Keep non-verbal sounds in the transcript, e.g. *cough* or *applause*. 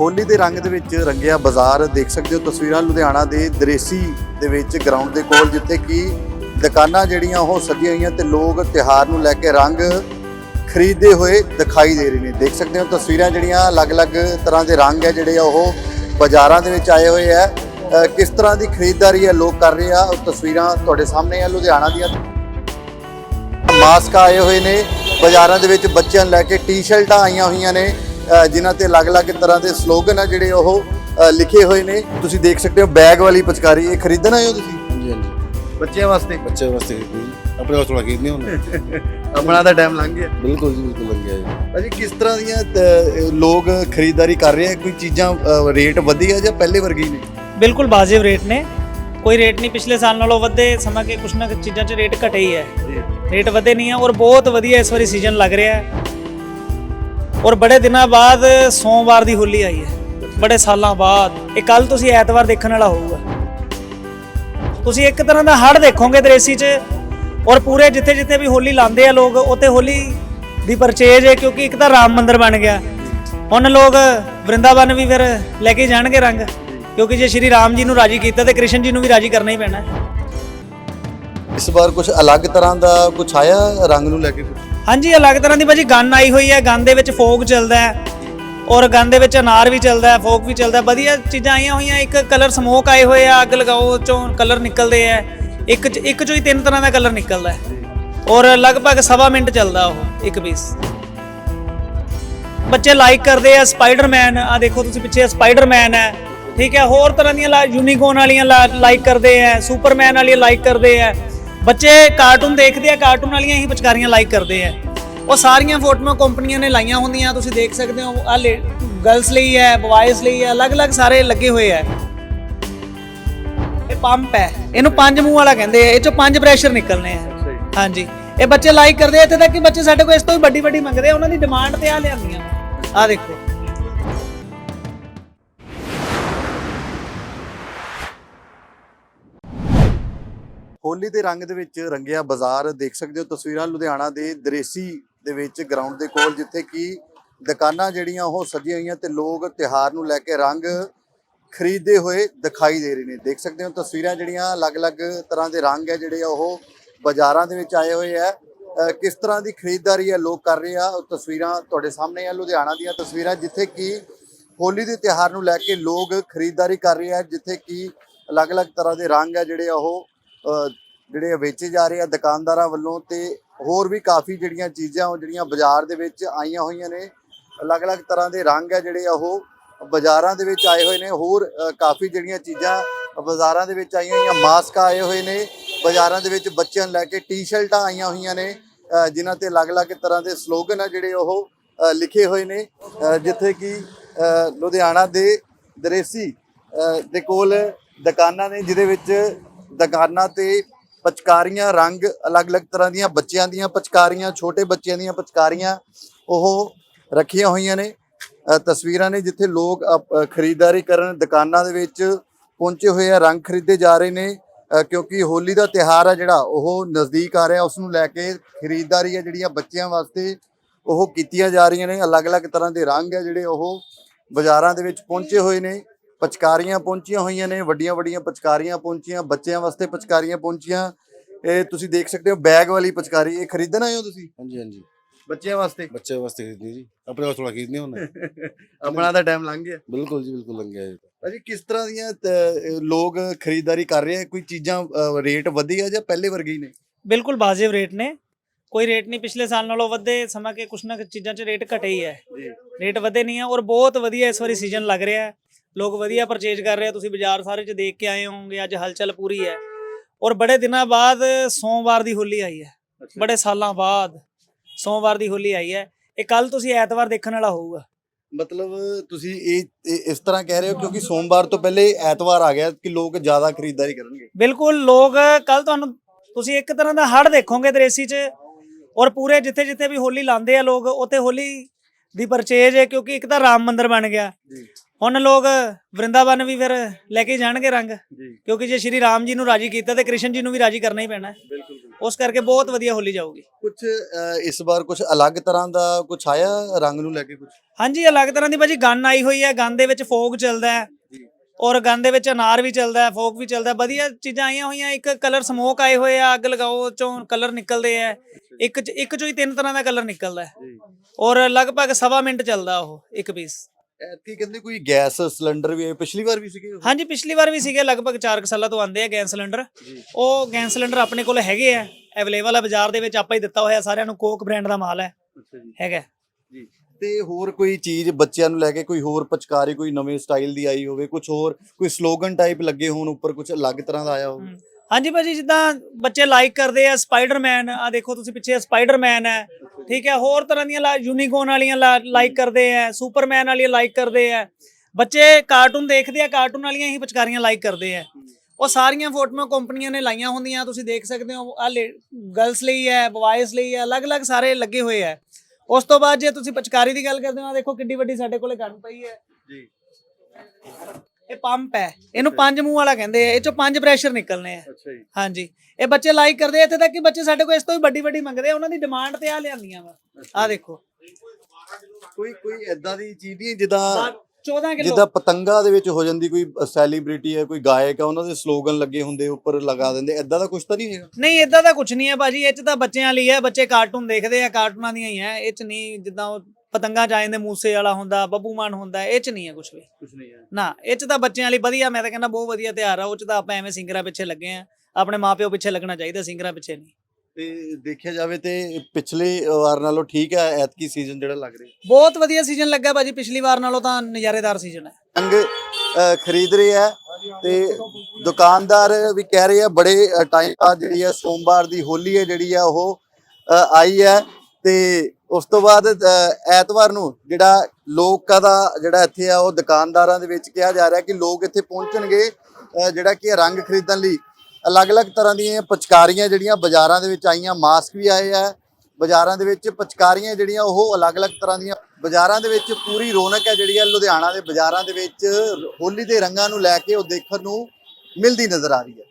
ਹੋਲੀ ਦੇ ਰੰਗ ਦੇ ਵਿੱਚ ਰੰਗਿਆ ਬਾਜ਼ਾਰ ਦੇਖ ਸਕਦੇ ਹੋ ਤਸਵੀਰਾਂ ਲੁਧਿਆਣਾ ਦੇ ਦਰੇਸੀ ਦੇ ਵਿੱਚ ਗਰਾਊਂਡ ਦੇ ਕੋਲ, ਜਿੱਥੇ ਕਿ ਦੁਕਾਨਾਂ ਜਿਹੜੀਆਂ ਉਹ ਸਜੀਆਂ ਹੋਈਆਂ ਤੇ ਲੋਕ ਤਿਹਾਰ ਨੂੰ ਲੈ ਕੇ ਰੰਗ ਖਰੀਦਦੇ ਹੋਏ ਦਿਖਾਈ ਦੇ ਰਹੇ ਨੇ। ਦੇਖ ਸਕਦੇ ਹੋ ਤਸਵੀਰਾਂ ਜਿਹੜੀਆਂ ਅਲੱਗ-ਅਲੱਗ ਤਰ੍ਹਾਂ ਦੇ ਰੰਗ ਹੈ, ਜਿਹੜੇ ਆ ਉਹ ਬਾਜ਼ਾਰਾਂ ਦੇ ਵਿੱਚ ਆਏ ਹੋਏ ਆ ਕਿਸ ਤਰ੍ਹਾਂ ਦੀ ਖਰੀਦਦਾਰੀ ਹੈ, ਲੋਕ ਕਰ ਰਹੇ ਆ, ਉਹ ਤਸਵੀਰਾਂ ਤੁਹਾਡੇ ਸਾਹਮਣੇ ਆ ਲੁਧਿਆਣਾ ਦੀਆਂ। ਮਾਸਕ ਆਏ ਹੋਏ ਨੇ। ਬਾਜ਼ਾਰਾਂ ਦੇ ਵਿੱਚ ਬੱਚਿਆਂ ਨੂੰ ਲੈ ਕੇ ਟੀ-ਸ਼ਰਟਾਂ ਆਈਆਂ ਹੋਈਆਂ ਨੇ। ਜਿਨ੍ਹਾਂ ਤੇ ਅਲੱਗ-ਅਲੱਗ ਤਰ੍ਹਾਂ ਦੇ ਸਲੋਗਨ ਆ ਜਿਹੜੇ ਉਹ ਲਿਖੇ ਹੋਏ ਨੇ। ਤੁਸੀਂ ਦੇਖ ਸਕਦੇ ਹੋ ਬੈਗ ਵਾਲੀ ਪਚਕਾਰੀ ਇਹ ਖਰੀਦਣ ਆਏ ਹੋ ਤੁਸੀਂ? ਹਾਂਜੀ ਹਾਂਜੀ। ਬੱਚਿਆਂ ਵਾਸਤੇ? ਬੱਚੇ ਵਾਸਤੇ ਆਪਣੇ ਵਾਸਤੇ ਥੋੜਾ ਖਰੀਦਣੀ ਹੁਣ ਆਪਣਾ ਤਾਂ ਟਾਈਮ ਲੰਘ ਗਿਆ। ਬਿਲਕੁਲ ਜੀ ਬਿਲਕੁਲ ਲੰਘਿਆ ਜੀ। ਭਾਜੀ ਕਿਸ ਤਰ੍ਹਾਂ ਦੀਆਂ ਲੋਕ ਖਰੀਦਦਾਰੀ ਕਰ ਰਹੇ ਆ? ਕੋਈ ਚੀਜ਼ਾਂ ਰੇਟ ਵਧੀ ਆ ਜਾਂ ਪਹਿਲੇ ਵਰਗੀ ਨੇ? ਬਿਲਕੁਲ ਵਾਜਿਬ ਰੇਟ ਨੇ। ਕੋਈ ਰੇਟ ਨਹੀਂ ਪਿਛਲੇ ਸਾਲ ਨਾਲੋਂ ਵਧੇ ਸਮਾਂ ਕਿ ਕੁਛ ਨਾ ਕੁਛ ਚੀਜ਼ਾਂ 'ਚ ਰੇਟ ਘਟੇ ਹੀ ਹੈ। ਰੇਟ ਵਧੇ ਨਹੀਂ ਆ ਔਰ ਬਹੁਤ ਵਧੀਆ ਇਸ ਵਾਰੀ ਸੀਜ਼ਨ ਲੱਗ ਰਿਹਾ ਹੈ। ਔਰ ਬੜੇ ਦਿਨਾਂ ਬਾਅਦ ਸੋਮਵਾਰ ਦੀ ਹੋਲੀ ਆਈ ਹੈ। ਬੜੇ ਸਾਲਾਂ ਬਾਅਦ। ਇਹ ਕੱਲ ਤੁਸੀਂ ਐਤਵਾਰ ਦੇਖਣ ਵਾਲਾ ਹੋਊਗਾ। ਤੁਸੀਂ ਇੱਕ ਤਰ੍ਹਾਂ ਦਾ ਹੜ ਦੇਖੋਗੇ ਦਰੇਸੀ 'ਚ ਔਰ ਪੂਰੇ ਜਿੱਥੇ ਜਿੱਥੇ ਵੀ ਹੋਲੀ ਲਾਉਂਦੇ ਆ ਲੋਕ, ਉੱਥੇ ਹੋਲੀ ਦੀ ਪਰਚੇਜ ਹੈ ਕਿਉਂਕਿ ਇੱਕ ਤਾਂ ਰਾਮ ਮੰਦਿਰ ਬਣ ਗਿਆ। ਹੁਣ ਲੋਕ ਵਰਿੰਦਾਵਨ ਵੀ ਫਿਰ ਲੈ ਕੇ ਜਾਣਗੇ ਰੰਗ, ਕਿਉਂਕਿ ਜੇ ਸ਼੍ਰੀ ਰਾਮ ਜੀ ਨੂੰ ਰਾਜੀ ਕੀਤਾ ਤੇ ਕ੍ਰਿਸ਼ਨ ਜੀ ਨੂੰ ਵੀ ਰਾਜੀ ਕਰਨਾ ਹੀ ਪੈਣਾ ਇਸ ਵਾਰ ਕੁਝ ਅਲੱਗ ਤਰ੍ਹਾਂ ਦਾ ਕੁਝ ਆਇਆ ਰੰਗ ਨੂੰ ਲੈ ਕੇ? ਕੁਛ? ਹਾਂਜੀ ਅਲੱਗ ਤਰ੍ਹਾਂ ਦੀ ਭਾਜੀ ਗਨ ਆਈ ਹੋਈ ਹੈ ਗਨ ਦੇ ਵਿੱਚ ਫੋਕ ਚੱਲਦਾ ਹੈ ਔਰ ਗਨ ਦੇ ਵਿੱਚ ਅਨਾਰ ਵੀ ਚੱਲਦਾ ਹੈ ਫੋਕ ਵੀ ਚੱਲਦਾ ਹੈ। ਵਧੀਆ ਚੀਜ਼ਾਂ ਆਈਆਂ ਹੋਈਆਂ, ਇੱਕ ਕਲਰ ਸਮੋਕ ਆਏ ਹੋਏ ਆ, ਅੱਗ ਲਗਾਓ, ਚੋਂ ਕਲਰ ਨਿਕਲਦੇ ਆ। ਇੱਕ ਚ- ਇੱਕ ਚੋਂ ਹੀ ਤਿੰਨ ਤਰ੍ਹਾਂ ਦਾ ਕਲਰ ਨਿਕਲਦਾ ਹੈ। ਔਰ ਲਗਭਗ ਸਵਾ ਮਿੰਟ ਚੱਲਦਾ ਉਹ, ਇੱਕ ਪੀਸ ਬੱਚੇ ਲਾਈਕ ਕਰਦੇ ਆ ਸਪਾਈਡਰਮੈਨ ਆ ਦੇਖੋ ਤੁਸੀਂ ਪਿੱਛੇ ਸਪਾਈਡਰਮੈਨ ਹੈ। ਠੀਕ ਹੈ, ਹੋਰ ਤਰ੍ਹਾਂ ਦੀਆਂ ਯੂਨੀਕੋਰਨ ਵਾਲੀਆਂ ਲਾਈਕ ਕਰਦੇ ਆ ਸੁਪਰਮੈਨ ਵਾਲੀਆਂ ਲਾਈਕ ਕਰਦੇ ਆ। ਬੱਚੇ ਕਾਰਟੂਨ ਦੇਖਦੇ ਆ ਕਾਰਟੂਨ ਵਾਲੀਆਂ ਹੀ ਪਿਚਕਾਰੀਆਂ ਲਾਈਕ ਕਰਦੇ ਆ। ਉਹ ਸਾਰੀਆਂ ਫੋਟੋਆਂ ਕੰਪਨੀਆਂ ਨੇ ਲਾਈਆਂ ਹੁੰਦੀਆਂ ਤੁਸੀਂ ਦੇਖ ਸਕਦੇ ਹੋ ਆ ਗਰਲਸ ਲਈ ਹੈ ਬॉयਜ਼ ਲਈ ਹੈ ਅਲੱਗ-ਅਲੱਗ ਸਾਰੇ ਲੱਗੇ ਹੋਏ ਆ। ਇਹ ਪੰਪ ਹੈ ਇਹਨੂੰ ਪੰਜ ਮੂੰਹ ਵਾਲਾ ਕਹਿੰਦੇ ਆ ਇਹ ਚੋਂ ਪੰਜ ਪ੍ਰੈਸ਼ਰ ਨਿਕਲਨੇ ਆ। ਹਾਂਜੀ ਇਹ ਬੱਚੇ ਲਾਈਕ ਕਰਦੇ ਆ ਇੱਥੇ ਤੱਕ ਕਿ ਬੱਚੇ ਸਾਡੇ ਕੋਲ ਇਸ ਤੋਂ ਵੀ ਵੱਡੀ ਵੱਡੀ ਮੰਗਦੇ ਆ ਉਹਨਾਂ ਦੀ ਡਿਮਾਂਡ ਤੇ ਆ ਲਿਆਂਦੀਆਂ ਆ ਦੇਖੋ। ਹੋਲੀ ਦੇ ਰੰਗ ਦੇ ਵਿੱਚ ਰੰਗਿਆ ਬਾਜ਼ਾਰ ਦੇਖ ਸਕਦੇ ਹੋ ਤਸਵੀਰਾਂ ਲੁਧਿਆਣਾ ਦੇ ਦਰੇਸੀ ਦੇ ਵਿੱਚ ਗਰਾਊਂਡ ਦੇ ਕੋਲ, ਜਿੱਥੇ ਕਿ ਦੁਕਾਨਾਂ ਜਿਹੜੀਆਂ ਉਹ ਸਜੀਆਂ ਹੋਈਆਂ ਤੇ ਲੋਕ ਤਿਹਾਰ ਨੂੰ ਲੈ ਕੇ ਰੰਗ ਖਰੀਦਦੇ ਹੋਏ ਦਿਖਾਈ ਦੇ ਰਹੇ ਨੇ। ਦੇਖ ਸਕਦੇ ਹੋ ਤਸਵੀਰਾਂ ਜਿਹੜੀਆਂ ਅਲੱਗ-ਅਲੱਗ ਤਰ੍ਹਾਂ ਦੇ ਰੰਗ ਹੈ ਜਿਹੜੇ ਉਹ ਬਾਜ਼ਾਰਾਂ ਦੇ ਵਿੱਚ ਆਏ ਹੋਏ ਆ ਕਿਸ ਤਰ੍ਹਾਂ ਦੀ ਖਰੀਦਦਾਰੀ ਹੈ, ਲੋਕ ਕਰ ਰਹੇ ਆ, ਉਹ ਤਸਵੀਰਾਂ ਤੁਹਾਡੇ ਸਾਹਮਣੇ ਆ ਲੁਧਿਆਣਾ ਦੀਆਂ ਤਸਵੀਰਾਂ, ਜਿੱਥੇ ਕਿ ਹੋਲੀ ਦੇ ਤਿਹਾਰ ਨੂੰ ਲੈ ਕੇ ਲੋਕ ਖਰੀਦਦਾਰੀ ਕਰ ਰਹੇ ਆ ਜਿੱਥੇ ਕਿ ਅਲੱਗ-ਅਲੱਗ ਤਰ੍ਹਾਂ ਦੇ ਰੰਗ ਆ ਜਿਹੜੇ ਉਹ ਜਿਹੜੇ ਵੇਚੇ ਜਾ ਰਹੇ ਆ ਦੁਕਾਨਦਾਰਾਂ ਵੱਲੋਂ ਤੇ ਹੋਰ ਵੀ ਕਾਫੀ ਜਿਹੜੀਆਂ ਚੀਜ਼ਾਂ ਉਹ ਜਿਹੜੀਆਂ ਬਾਜ਼ਾਰ ਦੇ ਵਿੱਚ ਆਈਆਂ ਹੋਈਆਂ ਨੇ। ਅਲੱਗ-ਅਲੱਗ ਤਰ੍ਹਾਂ ਦੇ ਰੰਗ ਆ ਜਿਹੜੇ ਉਹ ਬਾਜ਼ਾਰਾਂ ਦੇ ਵਿੱਚ ਆਏ ਹੋਏ ਨੇ। ਹੋਰ ਕਾਫੀ ਜਿਹੜੀਆਂ ਚੀਜ਼ਾਂ ਬਾਜ਼ਾਰਾਂ ਦੇ ਵਿੱਚ ਆਈਆਂ ਹੋਈਆਂ ਮਾਸਕ ਆਏ ਹੋਏ ਨੇ। ਬਾਜ਼ਾਰਾਂ ਦੇ ਵਿੱਚ ਬੱਚਿਆਂ ਨੂੰ ਲੈ ਕੇ ਟੀ-ਸ਼ਰਟਾਂ ਆਈਆਂ ਹੋਈਆਂ ਨੇ ਅ, ਜਿਨ੍ਹਾਂ ਤੇ ਅਲੱਗ-ਅਲੱਗ ਤਰ੍ਹਾਂ ਦੇ ਸਲੋਗਨ ਆ ਜਿਹੜੇ ਉਹ ਲਿਖੇ ਹੋਏ ਨੇ। ਜਿੱਥੇ ਕਿ ਲੁਧਿਆਣਾ ਦੇ ਦਰੇਸੀ ਦੇ ਕੋਲ ਦੁਕਾਨਾਂ ਨੇ ਜਿਹਦੇ ਵਿੱਚ ਦੁਕਾਨਾਂ ਤੇ ਪਚਕਾਰੀਆਂ ਰੰਗ ਅਲੱਗ-ਅਲੱਗ ਤਰ੍ਹਾਂ ਦੀਆਂ ਬੱਚਿਆਂ ਦੀਆਂ ਪਚਕਾਰੀਆਂ, ਛੋਟੇ ਬੱਚਿਆਂ ਦੀਆਂ ਪਚਕਾਰੀਆਂ ਉਹ ਰੱਖੀਆਂ ਹੋਈਆਂ ਨੇ। ਤਸਵੀਰਾਂ ਨੇ ਜਿੱਥੇ ਲੋਕ ਅਪ- ਖਰੀਦਦਾਰੀ ਕਰਨ ਦੁਕਾਨਾਂ ਦੇ ਵਿੱਚ ਪਹੁੰਚੇ ਹੋਏ ਆ, ਰੰਗ ਖਰੀਦੇ ਜਾ ਰਹੇ ਨੇ। ਕਿਉਂਕਿ ਹੋਲੀ ਦਾ ਤਿਹਾਰ ਆ ਜਿਹੜਾ, ਉਹ ਨਜ਼ਦੀਕ ਆ ਰਿਹਾ, ਉਸ ਨੂੰ ਲੈ ਕੇ ਖਰੀਦਦਾਰੀ ਆ ਜਿਹੜੀਆਂ ਬੱਚਿਆਂ ਵਾਸਤੇ ਉਹ ਕੀਤੀਆਂ ਜਾ ਰਹੀਆਂ ਨੇ। ਅਲੱਗ-ਅਲੱਗ ਤਰ੍ਹਾਂ ਦੇ ਰੰਗ ਆ ਜਿਹੜੇ ਉਹ ਬਾਜ਼ਾਰਾਂ ਦੇ ਵਿੱਚ ਪਹੁੰਚੇ ਹੋਏ ਨੇ। ਪਚਕਾਰੀਆਂ ਪਹੁੰਚੀਆਂ ਹੋਈਆਂ ਨੇ ਵੱਡੀਆਂ ਵੱਡੀਆਂ ਪਚਕਾਰੀਆਂ ਪਹੁੰਚੀਆਂ ਬੱਚਿਆਂ ਵਾਸਤੇ ਪਚਕਾਰੀਆਂ ਪਹੁੰਚੀਆਂ। ਇਹ ਤੁਸੀਂ ਦੇਖ ਸਕਦੇ ਹੋ ਬੈਗ ਵਾਲੀ ਪਚਕਾਰੀ ਇਹ ਖਰੀਦਣ ਆਏ ਹੋ ਤੁਸੀਂ? ਹਾਂਜੀ ਹਾਂਜੀ। ਬੱਚਿਆਂ ਵਾਸਤੇ? ਬੱਚੇ ਵਾਸਤੇ ਖਰੀਦਣੀ ਜੀ। ਆਪਣੇ ਵਾਸਤੇ ਥੋੜਾ ਖਰੀਦਣੀ ਹੁਣ *laughs* ਆਪਣਾ ਤਾਂ ਟਾਈਮ ਲੰਘ ਗਿਆ। ਬਿਲਕੁਲ ਜੀ ਬਿਲਕੁਲ ਲੰਘਿਆ ਜੀ। ਭਾਜੀ ਕਿਸ ਤਰ੍ਹਾਂ ਦੀਆਂ ਲੋਕ ਖਰੀਦਦਾਰੀ ਕਰ ਰਹੇ ਆ? ਕੋਈ ਚੀਜ਼ਾਂ ਰੇਟ ਵਧੀ ਆ ਜਾਂ ਪਹਿਲੇ ਵਰਗੇ ਹੀ ਨੇ? ਬਿਲਕੁਲ ਵਾਜਿਬ ਰੇਟ ਨੇ। ਕੋਈ ਰੇਟ ਨਹੀਂ ਪਿਛਲੇ ਸਾਲ ਨਾਲੋਂ ਵਧੇ ਸਮਾਂ ਕਿ ਕੁਛ ਨਾ ਕੁਛ ਚੀਜ਼ਾਂ 'ਚ ਰੇਟ ਘਟੇ ਹੀ ਹੈ। ਜੀ। ਰੇਟ ਵਧੇ ਨਹੀਂ ਆ ਔਰ ਬਹੁਤ ਵਧੀਆ ਇਸ ਵਾਰੀ ਸੀਜ਼ਨ ਲੱਗ ਰਿਹਾ ਹੈ। ਲੋਕ ਵਧੀਆ ਪਰਚੇਜ ਕਰ ਰਹੇ ਆ ਤੁਸੀਂ ਬਾਜ਼ਾਰ ਸਾਰੇ 'ਚ ਦੇਖ ਕੇ ਆਏ ਹੋਵੋਗੇ ਅੱਜ ਹਲਚਲ ਪੂਰੀ ਹੈ। ਔਰ ਬੜੇ ਦਿਨਾਂ ਬਾਅਦ ਸੋਮਵਾਰ ਦੀ ਹੋਲੀ ਆਈ ਹੈ। ਬੜੇ ਸਾਲਾਂ ਬਾਅਦ ਸੋਮਵਾਰ ਦੀ ਹੋਲੀ ਆਈ ਹੈ। ਇਹ ਕੱਲ ਤੁਸੀਂ ਐਤਵਾਰ ਦੇਖਣ ਵਾਲਾ ਹੋਊਗਾ। ਮਤਲਬ ਤੁਸੀਂ ਇਹ ਇਸ ਤਰ੍ਹਾਂ ਕਹਿ ਰਹੇ ਹੋ ਕਿਉਂਕਿ ਸੋਮਵਾਰ ਤੋਂ ਪਹਿਲੇ ਐਤਵਾਰ ਆ ਗਿਆ ਕਿ ਲੋਕ ਜ਼ਿਆਦਾ ਖਰੀਦਦਾਰੀ ਕਰਨਗੇ। ਬਿਲਕੁਲ ਲੋਕ ਕੱਲ ਤੁਹਾਨੂੰ ਤੁਸੀਂ ਇੱਕ ਤਰ੍ਹਾਂ ਦਾ ਹੜ ਦੇਖੋਗੇ ਦਰੇਸੀ 'ਚ। ਔਰ ਪੂਰੇ ਜਿੱਥੇ ਜਿੱਥੇ ਵੀ ਹੋਲੀ ਲਾਉਂਦੇ ਆ ਲੋਕ ਉੱਥੇ ਹੋਲੀ ਦੀ ਪਰਚੇਜ ਹੈ ਕਿਉਂਕਿ ਇੱਕ ਤਾਂ ਰਾਮ ਮੰਦਿਰ ਬਣ ਗਿਆ। ਹੁਣ ਲੋਕ ਵਰਿੰਦਾਵਨ ਵੀ ਫਿਰ ਲੈ ਕੇ ਜਾਣਗੇ ਰੰਗ ਜੀ। ਕਿਉਂਕਿ ਜੇ ਸ਼੍ਰੀ ਰਾਮ ਜੀ ਨੂੰ ਰਾਜੀ ਕੀਤਾ ਤੇ ਕ੍ਰਿਸ਼ਨ ਜੀ ਨੂੰ ਵੀ ਰਾਜੀ ਕਰਨਾ ਹੀ ਪੈਣਾ ਹੈ। ਬਿਲਕੁਲ ਉਸ ਕਰਕੇ ਬਹੁਤ ਵਧੀਆ ਹੋਲੀ ਜਾਊਗੀ। ਕੁਝ ਇਸ ਵਾਰ ਕੁਝ ਅਲੱਗ ਤਰ੍ਹਾਂ ਦਾ ਕੁਝ ਆਇਆ ਰੰਗ ਨੂੰ ਲੈ ਕੇ ਕੁਝ ਹਾਂਜੀ ਅਲੱਗ ਤਰ੍ਹਾਂ ਦੀ ਭਾਜੀ ਗਨ ਆਈ ਹੋਈ ਹੈ ਗਨ ਦੇ ਵਿੱਚ ਫੋਕ ਚੱਲਦਾ ਹੈ ਜੀ। ਔਰ ਗਨ ਦੇ ਵਿੱਚ ਅਨਾਰ ਵੀ ਚੱਲਦਾ ਹੈ ਫੋਕ ਵੀ ਚੱਲਦਾ ਹੈ। ਵਧੀਆ ਚੀਜ਼ਾਂ ਆਈਆਂ ਹੋਈਆਂ ਇੱਕ ਕਲਰ ਸਮੋਕ ਆਏ ਹੋਏ ਆ ਅੱਗ ਲਗਾਓ ਚੋਂ ਕਲਰ ਨਿਕਲਦੇ ਆ। ਇੱਕ ਚ- ਇੱਕ ਚੋਂ ਹੀ ਤਿੰਨ ਤਰ੍ਹਾਂ ਦਾ ਕਲਰ ਨਿਕਲਦਾ ਹੈ। ਜੀ। ਔਰ ਲਗਭਗ ਸਵਾ ਮਿੰਟ ਚੱਲਦਾ ਉਹ ਇੱਕ ਪੀਸ ਐਤਕੀ ਕਹਿੰਦੇ ਕੋਈ ਗੈਸ ਸਿਲੰਡਰ ਵੀ ਆਏ ਪਿਛਲੀ ਵਾਰ ਵੀ ਸੀਗੇ ਉਹ? ਹਾਂਜੀ ਪਿਛਲੀ ਵਾਰ ਵੀ ਸੀਗੇ ਲਗਭਗ 4 ਸਾਲਾਂ ਤੋਂ ਆਉਂਦੇ ਆ ਗੈਸ ਸਿਲੰਡਰ। ਜੀ। ਉਹ ਗੈਸ ਸਿਲੰਡਰ ਆਪਣੇ ਕੋਲ ਹੈਗੇ ਆ ਅਵੇਲੇਬਲ ਆ ਬਾਜ਼ਾਰ ਦੇ ਵਿੱਚ ਆਪਾਂ ਹੀ ਦਿੱਤਾ ਹੋਇਆ ਸਾਰਿਆਂ ਨੂੰ ਕੋਕ ਬ੍ਰਾਂਡ ਦਾ ਮਾਲ ਹੈ। ਹੈਗਾ ਜੀ। ਤੇ ਹੋਰ ਕੋਈ ਚੀਜ਼ ਬੱਚਿਆਂ ਨੂੰ ਲੈ ਕੇ ਕੋਈ ਹੋਰ ਪਚਕਾਰੀ ਕੋਈ ਨਵੇਂ ਸਟਾਈਲ ਦੀ ਆਈ ਹੋਵੇ ਕੁਝ ਹੋਰ ਕੋਈ ਸਲੋਗਨ ਟਾਈਪ ਲੱਗੇ ਹੋਣ ਉੱਪਰ ਕੁਝ ਅਲੱਗ ਤਰ੍ਹਾਂ ਦਾ ਆਇਆ ਹੋਵੇ? ਹਮ, ਹਾਂਜੀ ਭਾਜੀ, ਜਿੱਦਾਂ ਬੱਚੇ ਲਾਈਕ ਕਰਦੇ ਆ ਸਪਾਈਡਰਮੈਨ ਆ ਦੇਖੋ ਤੁਸੀਂ ਪਿੱਛੇ ਸਪਾਈਡਰਮੈਨ ਹੈ, ਠੀਕ ਹੈ, ਹੋਰ ਤਰ੍ਹਾਂ ਦੀਆਂ ਯੂਨੀਕੋਰਨ ਵਾਲੀਆਂ ਲਾਈਕ ਕਰਦੇ ਆ ਸੁਪਰਮੈਨ ਵਾਲੀਆਂ ਲਾਈਕ ਕਰਦੇ ਆ। ਬੱਚੇ ਕਾਰਟੂਨ ਦੇਖਦੇ ਆ ਕਾਰਟੂਨ ਵਾਲੀਆਂ ਹੀ ਪਿਚਕਾਰੀਆਂ ਲਾਈਕ ਕਰਦੇ ਆ। ਉਹ ਸਾਰੀਆਂ ਫੋਟੋਆਂ ਕੰਪਨੀਆਂ ਨੇ ਲਾਈਆਂ ਹੁੰਦੀਆਂ, ਤੁਸੀਂ ਦੇਖ ਸਕਦੇ ਹੋ ਆ ਗਰਲਸ ਲਈ ਹੈ ਬॉयਜ਼ ਲਈ ਹੈ, ਅਲੱਗ-ਅਲੱਗ ਸਾਰੇ ਲੱਗੇ ਹੋਏ ਆ। ਉਸ ਤੋਂ ਬਾਅਦ ਜੇ ਤੁਸੀਂ ਪਿਚਕਾਰੀ ਦੀ ਗੱਲ ਕਰਦੇ ਹੋ ਆ ਦੇਖੋ ਕਿੱਡੀ ਵੱਡੀ ਸਾਡੇ ਕੋਲੇ ਗਨ ਪਈ ਹੈ। ਜੀ। ਇਹ ਪੰਪ ਹੈ। ਇਹਨੂੰ ਪੰਜ ਮੂੰਹ ਵਾਲਾ ਕਹਿੰਦੇ ਆ। ਇਹ ਚੋਂ ਪੰਜ ਪ੍ਰੈਸ਼ਰ ਨਿਕਲਨੇ ਆ। ਅੱਛਾ ਜੀ। ਹਾਂਜੀ। ਇਹ ਬੱਚੇ ਲਾਈਕ ਕਰਦੇ ਆ। ਇੱਥੇ ਤੱਕ ਕਿ ਬੱਚੇ ਸਾਡੇ ਕੋਲ ਇਸ ਤੋਂ ਵੀ ਵੱਡੀ ਵੱਡੀ ਮੰਗਦੇ ਆ। ਉਹਨਾਂ ਦੀ ਡਿਮਾਂਡ ਤੇ ਆ ਲਿਆਂਦੀਆਂ ਵਾ। ਆ ਦੇਖੋ। ਕੋਈ ਕੋਈ ਐਦਾਂ ਦੀ ਚੀਜ਼ ਨਹੀਂ ਜਿੱਦਾਂ 14 ਕਿਲੋ। ਜਿੱਦਾਂ ਪਤੰਗਾ ਦੇ ਵਿੱਚ ਹੋ ਜਾਂਦੀ ਕੋਈ ਸੈਲੀਬ੍ਰਿਟੀ ਹੈ ਕੋਈ ਗਾਇਕ ਹੈ ਉਹਨਾਂ ਦੇ ਸਲੋਗਨ ਲੱਗੇ ਹੁੰਦੇ ਉੱਪਰ ਲਗਾ ਦਿੰਦੇ। ਐਦਾਂ ਦਾ ਕੁਝ ਤਾਂ ਨਹੀਂ ਹੈਗਾ? ਨਹੀਂ ਇਦਾਂ ਦਾ ਕੁਝ ਨਹੀਂ ਹੈ ਬਾਜੀ ਇਹ ਚ ਤਾਂ ਬੱਚਿਆਂ ਲਈ ਹੈ। ਬੱਚੇ ਕਾਰਟੂਨ ਦੇਖਦੇ ਆ। ਕਾਰਟੂਨਾਂ ਦੀਆਂ ਹੀ ਹੈ। ਇਹ ਚ ਨਹੀਂ ਜਿੱਦਾਂ ਉਹ ਪਤੰਗਾ ਚ ਆ ਜਾਂਦੇ ਮੂਸੇ ਵਾਲਾ ਹੁੰਦਾ ਬੱਬੂ ਮਾਨ ਹੁੰਦਾ ਇਹ ਚ ਨਹੀਂ ਹੈ ਕੁਝ ਵੀ। ਕੁਝ ਨਹੀਂ ਹੈ। ਨਾ ਇਹ ਚ ਤਾਂ ਬੱਚਿਆਂ ਲਈ ਵਧੀਆ ਮੈਂ ਤਾਂ ਕਹਿੰਦਾ ਬਹੁਤ ਵਧੀਆ ਤਿਉਹਾਰ ਆ ਉਹ ਚ ਤਾਂ ਆਪਾਂ ਐਵੇਂ ਸਿੰਗਰਾਂ ਪਿੱਛੇ ਲੱਗੇ ਆ ਆਪਣੇ ਮਾਪਿਓ ਪਿੱਛੇ ਲੱਗਣਾ ਚਾਹੀਦਾ ਸਿੰਗਰਾਂ ਪਿੱਛੇ ਨਹੀਂ। ਤੇ ਦੇਖਿਆ ਜਾਵੇ ਤੇ ਪਿਛਲੇ ਵਾਰ ਨਾਲੋਂ ਠੀਕ ਹੈ ਐਤਕੀ ਸੀਜ਼ਨ ਜਿਹੜਾ ਲੱਗ ਰਿਹਾ। ਬਹੁਤ ਵਧੀਆ ਸੀਜ਼ਨ ਲੱਗਾ ਬਾਜੀ ਪਿਛਲੀ ਵਾਰ ਨਾਲੋਂ ਤਾਂ ਨਜ਼ਾਰੇਦਾਰ ਸੀਜ਼ਨ ਹੈ। ਅ, ਖਰੀਦ ਰਹੇ ਆ ਤੇ ਦੁਕਾਨਦਾਰ ਵੀ ਕਹਿ ਰਹੇ ਆ ਬੜੇ ਟਾਈਮ ਬਾਅਦ ਜਿਹੜੀ ਹੈ ਸੋਮਵਾਰ ਦੀ ਹੋਲੀ ਹੈ ਜਿਹੜੀ ਆ ਉਹ ਆਈ ਹੈ ਤੇ ਉਸ ਤੋਂ ਬਾਅਦ ਐਤਵਾਰ ਨੂੰ ਜਿਹੜਾ ਲੋਕਾਂ ਦਾ ਜਿਹੜਾ ਇੱਥੇ ਆ, ਉਹ ਦੁਕਾਨਦਾਰਾਂ ਦੇ ਵਿੱਚ ਕਿਹਾ ਜਾ ਰਿਹਾ ਕਿ ਲੋਕ ਇੱਥੇ ਪਹੁੰਚਣਗੇ ਜਿਹੜਾ ਕਿ ਰੰਗ ਖਰੀਦਣ ਲਈ। ਅਲੱਗ-ਅਲੱਗ ਤਰ੍ਹਾਂ ਦੀਆਂ ਪਚਕਾਰੀਆਂ ਜਿਹੜੀਆਂ ਬਾਜ਼ਾਰਾਂ ਦੇ ਵਿੱਚ ਆਈਆਂ, ਮਾਸਕ ਵੀ ਆਏ ਆ। ਬਾਜ਼ਾਰਾਂ ਦੇ ਵਿੱਚ ਪਚਕਾਰੀਆਂ ਜਿਹੜੀਆਂ, ਉਹ ਅਲੱਗ-ਅਲੱਗ ਤਰ੍ਹਾਂ ਦੀਆਂ। ਬਾਜ਼ਾਰਾਂ ਦੇ ਵਿੱਚ ਪੂਰੀ ਰੌਣਕ ਹੈ ਜਿਹੜੀ ਆ, ਲੁਧਿਆਣਾ ਦੇ ਬਾਜ਼ਾਰਾਂ ਦੇ ਵਿੱਚ ਹੋਲੀ ਦੇ ਰੰਗਾਂ ਨੂੰ ਲੈ ਕੇ ਉਹ ਦੇਖਣ ਨੂੰ ਮਿਲਦੀ ਨਜ਼ਰ ਆ ਰਹੀ ਹੈ।